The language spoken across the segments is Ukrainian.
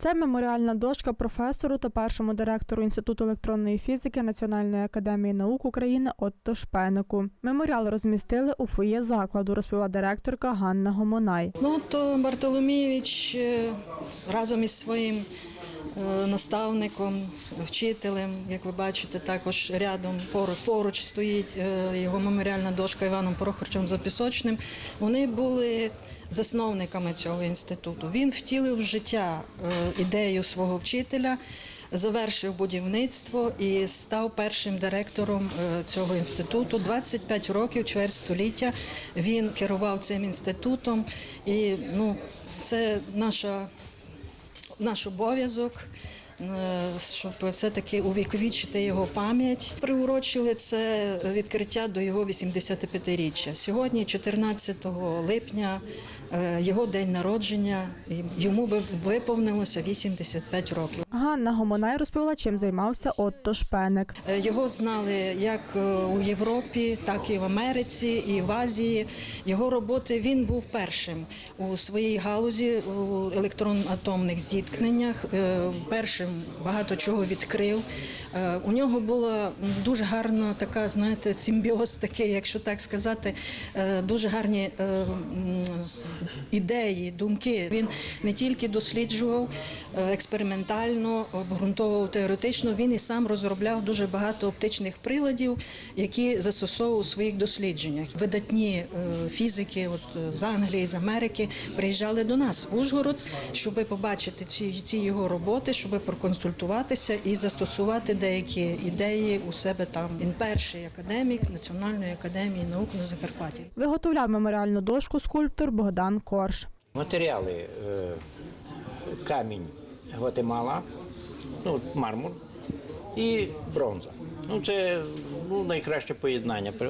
Це меморіальна дошка професору та першому директору Інституту електронної фізики Національної академії наук України Отто Шпенику. Меморіал розмістили у фоє закладу, розповіла директорка Ганна Гомонай. Ну то Бартоломійович е, разом із своїм е, наставником, вчителем, як ви бачите, також рядом поруч, стоїть е, його меморіальна дошка Іваном Прохорчем Запісочним. Вони були засновниками цього інституту. Він втілив в життя е, ідею свого вчителя. Завершив будівництво і став першим директором е, цього інституту. 25 років, чверть століття він керував цим інститутом. І ну, це наша, наш обов'язок. Е, Щоб все-таки увіковічити його пам'ять, приурочили це відкриття до його 85-річчя. Сьогодні, 14 липня, е, його день народження. Йому виповнилося 85 років. Ганна Гомонай розповіла, чим займався Отто Шпеник. Е, Його знали як у Європі, так і в Америці, і в Азії. Його роботи він був першим у своїй галузі у електронно-атомних зіткненнях. Першим багато чого відкрив. Е, У нього була дуже гарна така, знаєте, симбіоз такий, якщо так сказати, е, дуже гарні е, ідеї, думки. Він не тільки досліджував експериментально, обґрунтовував теоретично, він і сам розробляв дуже багато оптичних приладів, які застосовував у своїх дослідженнях. Видатні фізики, от з Англії, з Америки, приїжджали до нас в Ужгород, щоб побачити ці, ці його роботи, щоб проконсультуватися і застосувати деякі ідеї у себе там. Він перший академік Національної академії наук на Закарпатті. Виготовляв меморіальну дошку скульптор Богдан Корж. Матеріали е, камінь Гватемала, ну, мармур і бронза. Ну, це ну, найкраще поєднання е,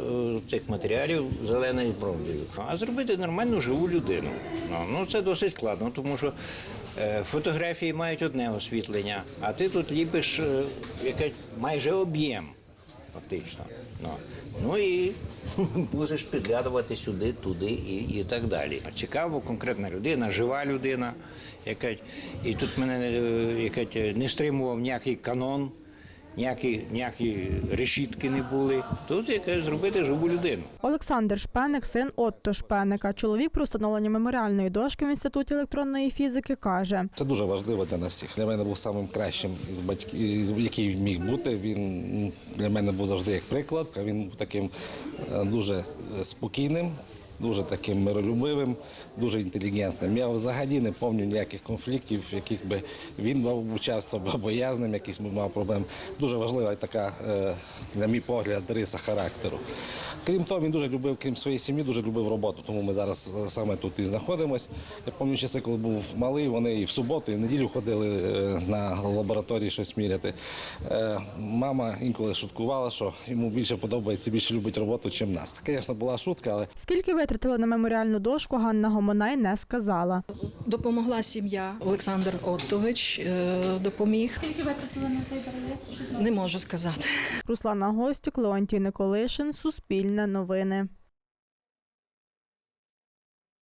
цих матеріалів зеленої з бронзою. А зробити нормальну живу людину. Ну, ну це досить складно, тому що фотографії мають одне освітлення, а ти тут ліпиш е, майже об'єм фактично. Ну, ну і мусиш підглядувати сюди, туди і, і так далі. Цікаво, конкретна людина, жива людина, яка і тут мене е, яка не стримував ніякий канон, ніякі, ніякі решітки не були. Тут яка зробити живу людину. Олександр Шпеник, син Отто Шпеника. Чоловік про встановлення меморіальної дошки в Інституті електронної фізики каже. Це дуже важливо для нас всіх. Для мене був самим кращим із батьків, який міг бути. Він для мене був завжди як приклад. Він був таким е, дуже е, спокійним, дуже таким миролюбивим, дуже інтелігентним. Я взагалі не пам'ятаю ніяких конфліктів, в яких би він мав участвував або я з ним якісь би мав проблем. Дуже важлива така, е, на мій погляд, риса характеру. Крім того, він дуже любив, крім своєї сім'ї, дуже любив роботу. Тому ми зараз е, саме тут і знаходимось. Я пам'ятаю часи, коли був малий, вони і в суботу, і в неділю ходили е, на лабораторії щось міряти. Мама інколи шуткувала, що йому більше подобається, більше любить роботу, ніж нас. Це, звісно, була шутка, але Скільки витратили на меморіальну дошку, Ганна Гомонай не сказала. Допомогла сім'я. Олександр Оттович е, допоміг. Скільки витратили на цей переїзд? Не можу сказати. Руслана Гостюк, Леонтій Николишин, Суспільне новини.